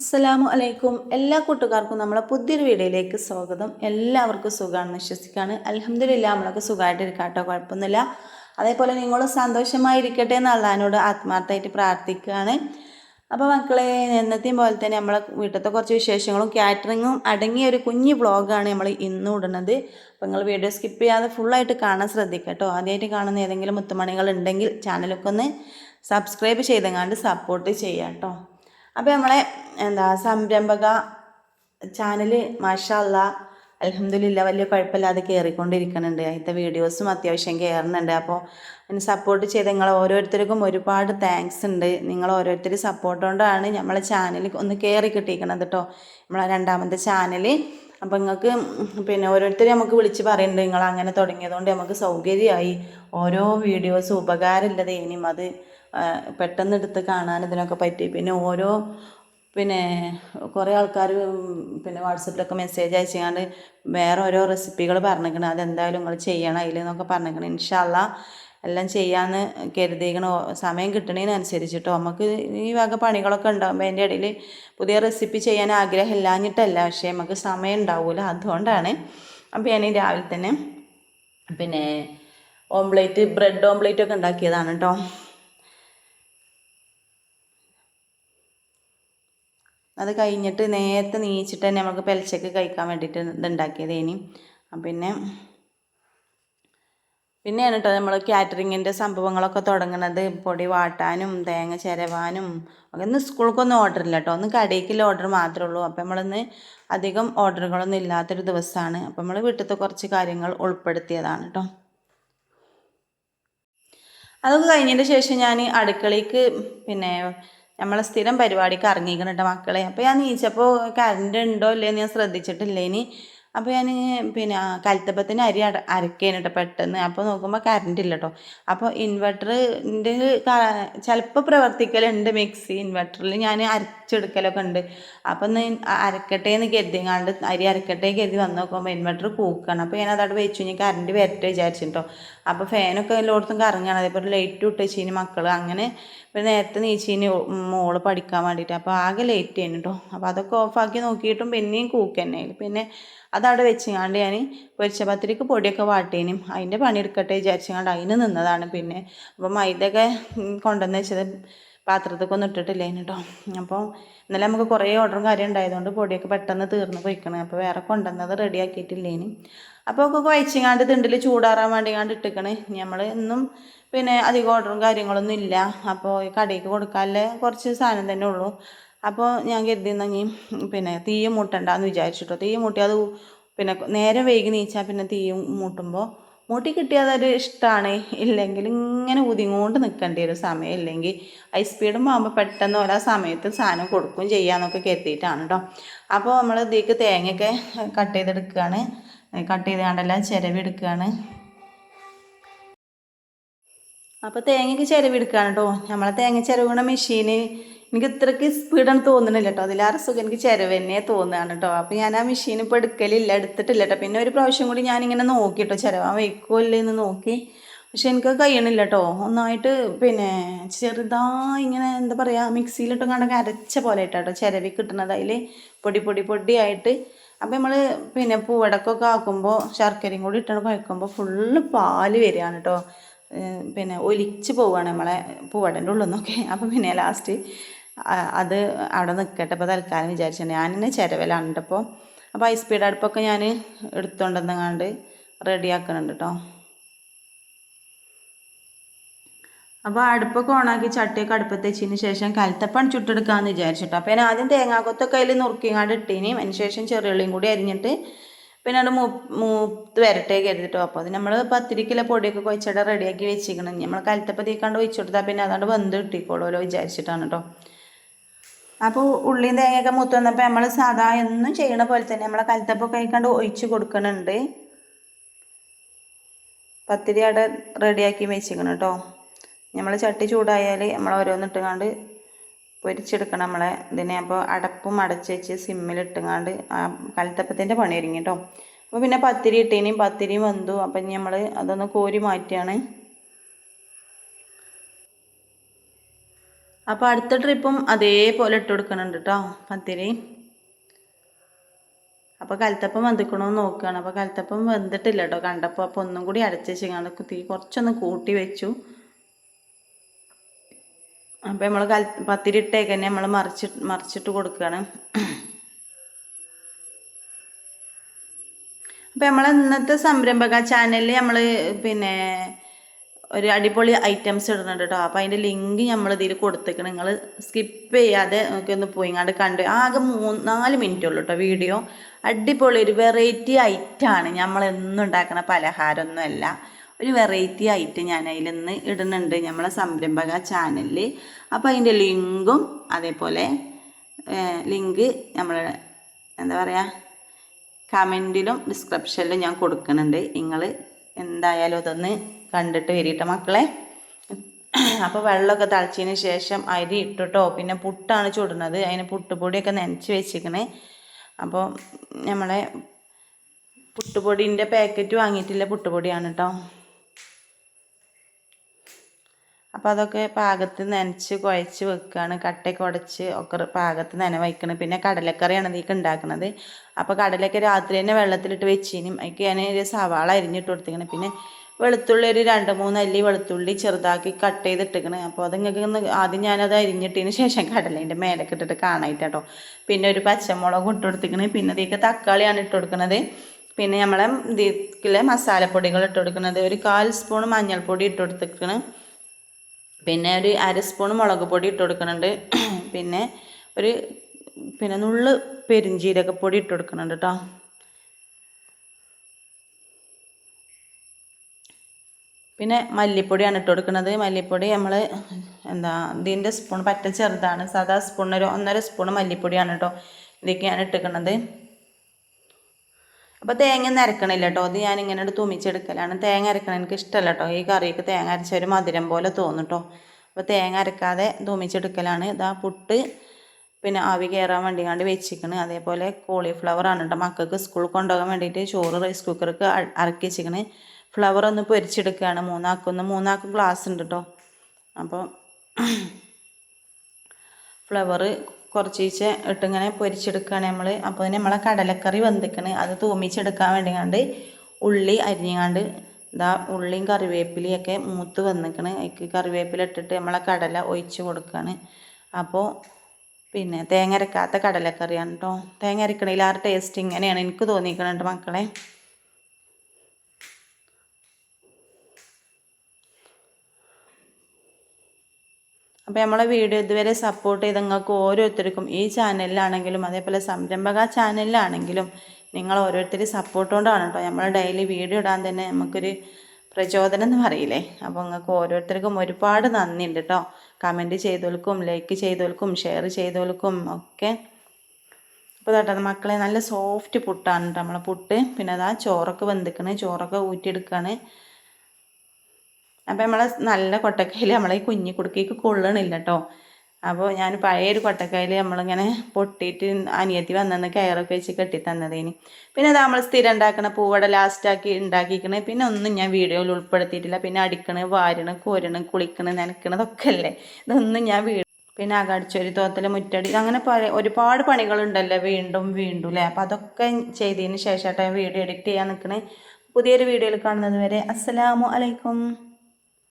അസ്സലാമു അലൈക്കും. എല്ലാ കൂട്ടുകാർക്കും നമ്മളെ പുതിയൊരു വീഡിയോയിലേക്ക് സ്വാഗതം. എല്ലാവർക്കും സുഖമാണെന്ന് വിശ്വസിക്കുകയാണ് അലഹമ്മദില്ല നമ്മളൊക്കെ സുഖമായിട്ടിരിക്കാം കേട്ടോ കുഴപ്പമൊന്നുമില്ല. അതേപോലെ നിങ്ങൾ സന്തോഷമായിരിക്കട്ടെ എന്ന് അള്ളഹാനോട് ആത്മാർത്ഥമായിട്ട് പ്രാർത്ഥിക്കുകയാണ്. അപ്പോൾ മക്കളെ എന്നത്തെയും പോലെ തന്നെ നമ്മളെ വീട്ടിലത്തെ കുറച്ച് വിശേഷങ്ങളും കാറ്ററിങ്ങും അടങ്ങിയ ഒരു കുഞ്ഞു വ്ളോഗാണ് നമ്മൾ ഇന്ന് ഇടുന്നത്. അപ്പോൾ നിങ്ങൾ വീഡിയോ സ്കിപ്പ് ചെയ്യാതെ ഫുള്ളായിട്ട് കാണാൻ ശ്രദ്ധിക്കുക കേട്ടോ ആദ്യമായിട്ട് കാണുന്ന ഏതെങ്കിലും മുത്തുമണികൾ ഉണ്ടെങ്കിൽ ചാനലൊക്കെ ഒന്ന് സബ്സ്ക്രൈബ് ചെയ്തെങ്ങാണ്ട് സപ്പോർട്ട് ചെയ്യാം കേട്ടോ അപ്പോൾ നമ്മളെ എന്താ സംരംഭക ചാനൽ മാഷല്ല അലഹമില്ല വലിയ കുഴപ്പമില്ലാതെ കയറിക്കൊണ്ടിരിക്കുന്നുണ്ട് അതിന്റെ വീഡിയോസും അത്യാവശ്യം കയറുന്നുണ്ട് അപ്പോൾ എന്നെ സപ്പോർട്ട് ചെയ്ത് നിങ്ങൾ ഓരോരുത്തർക്കും ഒരുപാട് താങ്ക്സ് ഉണ്ട്. നിങ്ങൾ ഓരോരുത്തർ സപ്പോർട്ട് കൊണ്ടാണ് നമ്മളെ ചാനൽ ഒന്ന് കയറി കിട്ടിയിരിക്കുന്നത് കേട്ടോ നമ്മളെ രണ്ടാമത്തെ ചാനൽ അപ്പോൾ നിങ്ങൾക്ക് പിന്നെ ഓരോരുത്തരും നമുക്ക് വിളിച്ച് പറയുന്നുണ്ട് നിങ്ങൾ അങ്ങനെ തുടങ്ങിയതുകൊണ്ട് നമുക്ക് സൗകര്യമായി. ഓരോ വീഡിയോസും ഉപകാരമില്ലത് ഇനിയും അത് പെട്ടെന്ന് എടുത്ത് കാണാൻ ഇതിനൊക്കെ പറ്റി. പിന്നെ ഓരോ പിന്നെ കുറേ ആൾക്കാർ പിന്നെ വാട്സപ്പിലൊക്കെ മെസ്സേജ് അയച്ചുകൊണ്ട് വേറെ ഓരോ റെസിപ്പികൾ പറഞ്ഞിരിക്കണം അതെന്തായാലും നിങ്ങൾ ചെയ്യണം. അതിൽ എന്നൊക്കെ പറഞ്ഞിരിക്കണം ഇൻഷാല്ല എല്ലാം ചെയ്യാമെന്ന് കരുതിയിരിക്കണ സമയം കിട്ടണതിനനുസരിച്ചിട്ടോ നമുക്ക് ഈ വക പണികളൊക്കെ ഉണ്ടാകുമ്പോൾ അതിന്റെ ഇടയിൽ പുതിയ റെസിപ്പി ചെയ്യാൻ ആഗ്രഹം ഇല്ലാഞ്ഞിട്ടല്ല പക്ഷേ നമുക്ക് സമയം ഉണ്ടാവില്ല അതുകൊണ്ടാണ് അപ്പോൾ ഞാൻ രാവിലെ തന്നെ പിന്നെ ഓംപ്ലേറ്റ് ബ്രെഡ് ഓംപ്ലേറ്റ് ഒക്കെ ഉണ്ടാക്കിയതാണ് കേട്ടോ അത് കഴിഞ്ഞിട്ട് നേരത്തെ നീച്ചിട്ട് തന്നെ നമുക്ക് പെലച്ചക്ക് കഴിക്കാൻ വേണ്ടിയിട്ട് ഇത് ഉണ്ടാക്കിയത് ഇനി പിന്നെ പിന്നെയാണ് കേട്ടോ നമ്മൾ കാറ്ററിങ്ങിന്റെ സംഭവങ്ങളൊക്കെ തുടങ്ങുന്നത് പൊടി വാട്ടാനും തേങ്ങ ചിരവാനും ഒക്കെ ഇന്ന് സ്കൂൾക്കൊന്നും ഓർഡർ ഇല്ല കേട്ടോ ഒന്ന് കടയ്ക്കുള്ള ഓർഡർ മാത്രമേ ഉള്ളൂ. അപ്പം നമ്മളിന്ന് അധികം ഓർഡറുകളൊന്നും ഇല്ലാത്തൊരു ദിവസമാണ് അപ്പം നമ്മൾ വീട്ടിലത്തെ കുറച്ച് കാര്യങ്ങൾ ഉൾപ്പെടുത്തിയതാണ് കേട്ടോ അതൊക്കെ കഴിഞ്ഞതിന് ശേഷം ഞാൻ അടുക്കളയ്ക്ക് പിന്നെ നമ്മളെ സ്ഥിരം പരിപാടിക്ക് ഇറങ്ങിയിരിക്കണം കേട്ടോ മക്കളെ. അപ്പോൾ ഞാൻ നീച്ചപ്പോൾ കറണ്ട് ഉണ്ടോ ഇല്ലയെന്ന് ഞാൻ ശ്രദ്ധിച്ചിട്ടില്ല. ഇനി അപ്പോൾ ഞാൻ പിന്നെ കൽത്തപ്പത്തിന് അരി അട അരക്കേന് കേട്ടോ പെട്ടെന്ന്. അപ്പോൾ നോക്കുമ്പോൾ കറണ്ട് ഇല്ല കേട്ടോ അപ്പോൾ ഇൻവെർട്ടറിന്റെ ചിലപ്പോൾ പ്രവർത്തിക്കലുണ്ട് മിക്സി ഇൻവെർട്ടറിൽ ഞാൻ അരച്ചെടുക്കലൊക്കെ ഉണ്ട്. അപ്പോൾ ഒന്ന് അരക്കട്ടെ എന്ന് കരുതിങ്ങാണ്ട് അരി അരക്കട്ടെ കരുതി വന്ന് നോക്കുമ്പോൾ ഇൻവെർട്ടർ കൂക്കണം. അപ്പോൾ ഞാൻ അതവിടെ വെച്ചു. ഇനി കറണ്ട് വരട്ടെ വിചാരിച്ചിട്ടോ അപ്പോൾ ഫാനൊക്കെ എല്ലായിടത്തും കറങ്ങുകയാണ് അതേപോലെ ലൈറ്റ് ഇട്ടച്ചിന് മക്കൾ അങ്ങനെ പിന്നെ നേരത്തെ നീച്ചിന് മോൾ പഠിക്കാൻ വേണ്ടിയിട്ട് അപ്പോൾ ആകെ ലേറ്റ് ചെയ്യുന്നു കേട്ടോ അപ്പോൾ അതൊക്കെ ഓഫാക്കി നോക്കിയിട്ടും പിന്നെയും കൂക്ക് തന്നെ പിന്നെ അതവിടെ വെച്ചങ്ങാണ്ട് ഞാൻ പൊരിച്ച പത്തിരിക്ക് പൊടിയൊക്കെ വാട്ടേനും. അതിന്റെ പണിയെടുക്കട്ടെ വിചാരിച്ചങ്ങാണ്ട് അതിന് നിന്നതാണ്. പിന്നെ അപ്പോൾ മൈദയൊക്കെ കൊണ്ടുവന്ന് വെച്ചത് പാത്രത്തൊക്കെ ഇട്ടിട്ടില്ല കേട്ടോ അപ്പോൾ ഇന്നലെ നമുക്ക് കുറേ ഓർഡറും കാര്യം ഉണ്ടായതുകൊണ്ട് പൊടിയൊക്കെ പെട്ടെന്ന് തീർന്നു പോയിക്കണേ. അപ്പോൾ വേറെ കൊണ്ടുവന്നത് റെഡി ആക്കിയിട്ടില്ലേന്. അപ്പോൾ ഒക്കെ കുഴച്ചിങ്ങാണ്ട് തിണ്ടിൽ ചൂടാറാൻ വേണ്ടി കണ്ട് ഇട്ടിക്കണ് നമ്മൾ ഇന്നും പിന്നെ അധികം ഓർഡറും കാര്യങ്ങളൊന്നും ഇല്ല. അപ്പോൾ ഈ കടയ്ക്ക് കൊടുക്കാനുള്ള കുറച്ച് സാധനം തന്നെ ഉള്ളൂ. അപ്പോൾ ഞാൻ കരുതിന്നെങ്കിൽ പിന്നെ തീയും മൂട്ടണ്ടെന്ന് വിചാരിച്ചിട്ടോ. തീ മുട്ടി അത് പിന്നെ നേരെ വൈകി നീച്ചാൽ പിന്നെ തീയും മൂട്ടുമ്പോൾ മൂട്ടി കിട്ടിയാൽ അതൊരു ഇഷ്ടമാണ് ഇല്ലെങ്കിൽ ഇങ്ങനെ ഊതിങ്ങോണ്ട് നിൽക്കേണ്ടി വരും. സമയം ഇല്ലെങ്കിൽ ഹൈ സ്പീഡും ആകുമ്പോൾ പെട്ടെന്ന് ഓരോ സമയത്ത് സാധനം കൊടുക്കും ചെയ്യാമെന്നൊക്കെ കരുതിയിട്ടാണ് കേട്ടോ അപ്പോൾ നമ്മൾ ഇതിലേക്ക് തേങ്ങയൊക്കെ കട്ട് ചെയ്തെടുക്കുകയാണ്. കട്ട് ചെയ്ത് കണ്ടെല്ലാം ചിരവെടുക്കുകയാണ് അപ്പോൾ തേങ്ങയ്ക്ക് ചിരവെടുക്കുകയാണ് കേട്ടോ നമ്മളെ തേങ്ങ ചിരവണ മെഷീന് എനിക്ക് ഇത്രയ്ക്ക് സ്പീഡാണ് തോന്നണില്ല കേട്ടോ അതിലാറ് സുഖം എനിക്ക് ചിരവ് തന്നെ തോന്നുകയാണ് കേട്ടോ അപ്പോൾ ഞാൻ ആ മെഷീൻ ഇപ്പോൾ എടുക്കലില്ല എടുത്തിട്ടില്ല കേട്ടോ പിന്നെ ഒരു പ്രാവശ്യം കൂടി ഞാനിങ്ങനെ നോക്കി കേട്ടോ ചിരവാൻ വയ്ക്കുമോ എന്ന് നോക്കി. പക്ഷെ എനിക്ക് കഴിയണില്ല കേട്ടോ ഒന്നായിട്ട് പിന്നെ ചെറുതായി ഇങ്ങനെ എന്താ പറയുക മിക്സിയിലിട്ട് കണ്ടൊക്കെ അരച്ച പോലെ ആയിട്ടാട്ടോ ചിരവി കിട്ടുന്നത് അതിൽ പൊടി പൊടി പൊടിയായിട്ട് അപ്പോൾ നമ്മൾ പിന്നെ പൂവടക്കൊക്കെ ആക്കുമ്പോൾ ശർക്കരയും കൂടി ഇട്ടണ കുഴക്കുമ്പോൾ ഫുള്ള് പാൽ വരികയാണ് കേട്ടോ പിന്നെ ഒലിച്ച് പോവുകയാണ് നമ്മളെ പൂവടന്റെ ഉള്ളിൽ നിന്നൊക്കെ. അപ്പോൾ പിന്നെ ലാസ്റ്റ് അത് അവിടെ നിൽക്കട്ടെ അപ്പോൾ തൽക്കാലം വിചാരിച്ചിട്ടുണ്ട് ഞാൻ തന്നെ ചിരവലാണ് അപ്പോൾ അപ്പോൾ ഹൈ സ്പീഡ് അടുപ്പൊക്കെ ഞാൻ എടുത്തുകൊണ്ടെന്നങ്ങാണ്ട് റെഡിയാക്കുന്നുണ്ട് കേട്ടോ അപ്പോൾ അടുപ്പൊക്കെ ഓണാക്കി ചട്ടിയൊക്കെ അടുപ്പത്ത് വെച്ചതിന് ശേഷം കലത്തപ്പം ചുട്ടെടുക്കാമെന്ന് വിചാരിച്ചിട്ടോ. അപ്പോൾ ഞാൻ ആദ്യം തേങ്ങാക്കൊത്തൊക്കെ അതിൽ നുറുക്കിങ്ങാണ്ട് ഇട്ടീനി. അതിന് ശേഷം ചെറിയുള്ളിയും കൂടി അരിഞ്ഞിട്ട് പിന്നെ അത് മൂ മൂത്ത് വരട്ടെ കരുതിട്ടോ. അപ്പോൾ അത് നമ്മൾ കിലോ പൊടിയൊക്കെ കുഴച്ചിട്ട് റെഡിയാക്കി വെച്ചിരിക്കണം. നമ്മൾ കലത്തപ്പം തീക്കാണ്ട് ഒഴിച്ചു കൊടുത്താൽ പിന്നെ അതാണ്ട് വെന്ത് കിട്ടിക്കോളുമല്ലോ വിചാരിച്ചിട്ടാണ് കേട്ടോ അപ്പോൾ ഉള്ളിയും തേങ്ങയൊക്കെ മൂത്ത് വന്നപ്പോൾ നമ്മൾ സാധാ എന്നും ചെയ്യണ പോലെ തന്നെ നമ്മളെ കലത്തപ്പൊക്കെ കഴിക്കാണ്ട് ഒഴിച്ച് കൊടുക്കണുണ്ട്. പത്തിരി അവിടെ റെഡിയാക്കി വെച്ചിരിക്കണം കേട്ടോ നമ്മൾ ചട്ടി ചൂടായാൽ നമ്മൾ ഓരോന്നിട്ടുങ്ങാണ്ട് പൊരിച്ചെടുക്കണം നമ്മളെ ഇതിനെ. അപ്പോൾ അടപ്പും അടച്ച് വെച്ച് സിമ്മിലിട്ടുങ്ങാണ്ട് ആ കലത്തപ്പത്തിന്റെ പണി ഒരുങ്ങി കേട്ടോ അപ്പോൾ പിന്നെ പത്തിരി ഇട്ടേനെയും പത്തിരിയും വെന്തു. അപ്പം നമ്മൾ അതൊന്ന് കോരി മാറ്റിയാണ് അപ്പോൾ അടുത്ത ട്രിപ്പും അതേപോലെ ഇട്ട് കൊടുക്കുന്നുണ്ട് കേട്ടോ പത്തിരി. അപ്പോൾ കലത്തപ്പം വെന്തിക്കണമെന്ന് നോക്കുകയാണ് അപ്പോൾ കലത്തപ്പം വെന്തിട്ടില്ല കേട്ടോ കണ്ടപ്പോൾ അപ്പോൾ ഒന്നും കൂടി അരച്ച് വെച്ചിങ്ങാണ്ട് തീ കുറച്ചൊന്ന് കൂട്ടി വെച്ചു. അപ്പോൾ നമ്മൾ കൽ പത്തിരി ഇട്ടേക്ക് തന്നെ നമ്മൾ മറിച്ച് മറിച്ചിട്ട് കൊടുക്കുകയാണ് അപ്പോൾ നമ്മൾ ഇന്നത്തെ സംരംഭക ചാനലിൽ നമ്മൾ പിന്നെ ഒരു അടിപൊളി ഐറ്റംസ് ഇടുന്നുണ്ട് കേട്ടോ അപ്പോൾ അതിന്റെ ലിങ്ക് നമ്മൾ ഇതിൽ കൊടുത്തേക്കണം. നിങ്ങൾ സ്കിപ്പ് ചെയ്യാതെ നമുക്ക് ഒന്ന് പോയി ഇങ്ങോട്ട് കണ്ട് ആകെ മൂന്ന് നാല് മിനിറ്റ് ഉള്ളൂ കേട്ടോ വീഡിയോ അടിപൊളി ഒരു വെറൈറ്റി ഐറ്റാണ് നമ്മൾ എന്നും ഉണ്ടാക്കുന്ന പലഹാരമൊന്നുമല്ല. ഒരു വെറൈറ്റി ഐറ്റം ഞാൻ അതിൽ നിന്ന് ഇടുന്നുണ്ട് നമ്മളെ സംരംഭക ചാനലിൽ അപ്പോൾ അതിന്റെ ലിങ്കും അതേപോലെ ലിങ്ക് നമ്മൾ എന്താ പറയുക കമന്റിലും ഡിസ്ക്രിപ്ഷനിലും ഞാൻ കൊടുക്കുന്നുണ്ട് നിങ്ങൾ എന്തായാലും അതൊന്ന് കണ്ടിട്ട് വരിയിട്ട മക്കളെ. അപ്പോൾ വെള്ളമൊക്കെ തളിച്ചതിന് ശേഷം അരി ഇട്ടിട്ടോ പിന്നെ പുട്ടാണ് ചുടുന്നത്. അതിന് പുട്ടുപൊടിയൊക്കെ നനച്ച് വെച്ചിരിക്കണേ അപ്പോൾ നമ്മളെ പുട്ടുപൊടിന്റെ പാക്കറ്റ് വാങ്ങിയിട്ടില്ല പുട്ടുപൊടിയാണ് കേട്ടോ അപ്പോൾ അതൊക്കെ പാകത്ത് നനച്ച് കുഴച്ച് വെക്കുകയാണ് കട്ടയൊക്കെ ഉടച്ച് ഒക്കെ പാകത്ത് നന വയ്ക്കണം. പിന്നെ കടലക്കറിയാണ് ഇതിലേക്ക് ഉണ്ടാക്കുന്നത് അപ്പോൾ കടലക്കറി രാത്രി തന്നെ വെള്ളത്തിലിട്ട് വെച്ചിനും. അതിക്ക് ഞാൻ ഒരു സവാള അരിഞ്ഞിട്ട് കൊടുത്തിരിക്കണം പിന്നെ വെളുത്തുള്ളി ഒരു രണ്ട് മൂന്ന് അല്ലി വെളുത്തുള്ളി ചെറുതാക്കി കട്ട് ചെയ്തിട്ടിക്കണ് അപ്പോൾ അത് നിങ്ങൾക്ക് ആദ്യം ഞാനത് അരിഞ്ഞിട്ടതിന് ശേഷം കടലേന്റെ മേലൊക്കെ ഇട്ടിട്ട് കാണായിട്ട് കേട്ടോ. പിന്നെ ഒരു പച്ചമുളക് ഇട്ട് കൊടുത്തിക്കണ് പിന്നെ ഇതിലേക്ക് തക്കാളിയാണ് ഇട്ട് കൊടുക്കുന്നത് പിന്നെ നമ്മളെ ഇതിലെ മസാലപ്പൊടികൾ ഇട്ട് കൊടുക്കുന്നത് ഒരു കാൽ സ്പൂൺ മഞ്ഞൾപ്പൊടി ഇട്ട് കൊടുത്തിക്കണ് പിന്നെ ഒരു അര സ്പൂൺ മുളക് പൊടി ഇട്ട് കൊടുക്കുന്നുണ്ട് പിന്നെ ഒരു പിന്നെ നുള്ള് പെരിഞ്ചീരകപ്പൊടി ഇട്ട് കൊടുക്കുന്നുണ്ട് കേട്ടോ. പിന്നെ മല്ലിപ്പൊടിയാണ് ഇട്ട് കൊടുക്കുന്നത്. മല്ലിപ്പൊടി നമ്മൾ എന്താ ഇതിന്റെ സ്പൂൺ പറ്റ ചെറുതാണ്. സാധാ സ്പൂണിന് ഒന്നര സ്പൂൺ മല്ലിപ്പൊടിയാണ് കേട്ടോ ഇതൊക്കെയാണ് ഇട്ടിരിക്കുന്നത്. അപ്പോൾ തേങ്ങ നിരക്കണില്ല കേട്ടോ അത് ഞാൻ ഇങ്ങനെ തുമിച്ചെടുക്കലാണ്. തേങ്ങ അരക്കണം എനിക്ക് ഇഷ്ടമല്ല കേട്ടോ ഈ കറിക്ക് തേങ്ങ അരച്ച ഒരു മധുരം പോലെ തോന്നും കേട്ടോ അപ്പോൾ തേങ്ങ അരക്കാതെ തുമിച്ചെടുക്കലാണ്. ഇതാ പുട്ട് പിന്നെ ആവി കയറാൻ വേണ്ടി കണ്ട് വെച്ചിക്കണ് അതേപോലെ കോളിഫ്ലവർ ആണ് കേട്ടോ മക്കൾക്ക് സ്കൂളിൽ കൊണ്ടുപോകാൻ വേണ്ടിയിട്ട് ചോറ് റൈസ് കുക്കർക്ക് അരക്കി വെച്ചിക്കണ് ഫ്ലവർ ഒന്ന് പൊരിച്ചെടുക്കുകയാണ്. മൂന്നാക്കൊന്ന് മൂന്നാക്കും ഗ്ലാസ് ഉണ്ട് കേട്ടോ അപ്പോൾ ഫ്ലവർ കുറച്ചീച്ച് ഇട്ടിങ്ങനെ പൊരിച്ചെടുക്കുകയാണ് നമ്മൾ അപ്പോൾ നമ്മളെ കടലക്കറി വെന്തിക്കണ്. അത് തൂമിച്ചെടുക്കാൻ വേണ്ടി കണ്ട് ഉള്ളി അരിഞ്ഞാണ്ട് ഇതാ ഉള്ളിയും കറിവേപ്പിലയൊക്കെ മൂത്ത് വന്നിക്കണ്. അതിക്ക് കറിവേപ്പില ഇട്ടിട്ട് നമ്മളെ കടല ഒഴിച്ച് കൊടുക്കുകയാണ് അപ്പോൾ പിന്നെ തേങ്ങ അരക്കാത്ത കടലക്കറിയാണ് കേട്ടോ തേങ്ങ അരക്കണതിൽ ആ ടേസ്റ്റ് ഇങ്ങനെയാണ് എനിക്ക് തോന്നിയിരിക്കണുണ്ട് മക്കളെ. അപ്പോൾ നമ്മളെ വീഡിയോ ഇതുവരെ സപ്പോർട്ട് ചെയ്ത് നിങ്ങൾക്ക് ഓരോരുത്തർക്കും ഈ ചാനലിലാണെങ്കിലും അതേപോലെ സംരംഭക ചാനലിലാണെങ്കിലും നിങ്ങൾ ഓരോരുത്തർ സപ്പോർട്ട് കൊണ്ടാണ് കേട്ടോ നമ്മൾ ഡെയിലി വീഡിയോ ഇടാൻ തന്നെ നമുക്കൊരു പ്രചോദനം എന്ന് പറയില്ലേ? അപ്പോൾ നിങ്ങൾക്ക് ഓരോരുത്തർക്കും ഒരുപാട് നന്ദിയുണ്ട് കേട്ടോ കമന്റ് ചെയ്തോൽക്കും ലൈക്ക് ചെയ്തോൽക്കും ഷെയർ ചെയ്തോൽക്കും ഒക്കെ. അപ്പോൾ കേട്ടോ മക്കളെ നല്ല സോഫ്റ്റ് പുട്ടാണ് കേട്ടോ നമ്മളെ പുട്ട് പിന്നെ അതാ ചോറൊക്കെ വെന്തിക്കണ് ചോറൊക്കെ ഊറ്റിയെടുക്കുകയാണ് അപ്പോൾ നമ്മൾ നല്ല കൊട്ടക്കയിൽ നമ്മൾ ഈ കുഞ്ഞി കുടുക്കിക്ക് കൊള്ളണില്ല കേട്ടോ അപ്പോൾ ഞാൻ പഴയ ഒരു കൊട്ടക്കയിൽ നമ്മളിങ്ങനെ പൊട്ടിയിട്ട് അനിയത്തി വന്നെന്ന് കയറൊക്കെ വെച്ച് കെട്ടി തന്നതേന് പിന്നെ അത് നമ്മൾ സ്ഥിരം ഉണ്ടാക്കണ പൂവട ലാസ്റ്റാക്കി ഉണ്ടാക്കിക്കണേ. പിന്നെ ഒന്നും ഞാൻ വീഡിയോയിൽ ഉൾപ്പെടുത്തിയിട്ടില്ല. പിന്നെ അടിക്കണ് വാരണ കോരണ് കുളിക്കണ് നനക്കണതൊക്കെ അല്ലേ ഇതൊന്നും ഞാൻ വീ പിന്നെ അകടിച്ചൊരു തോത്തൽ മുറ്റടി അങ്ങനെ പല ഒരുപാട് പണികളുണ്ടല്ലോ വീണ്ടും വീണ്ടും അല്ലേ അപ്പോൾ അതൊക്കെ ചെയ്തതിന് ശേഷമായിട്ട് വീഡിയോ എഡിറ്റ് ചെയ്യാൻ നിൽക്കണേ പുതിയൊരു വീഡിയോയിൽ കാണുന്നത് വരെ അസ്സലാമു അലൈക്കും.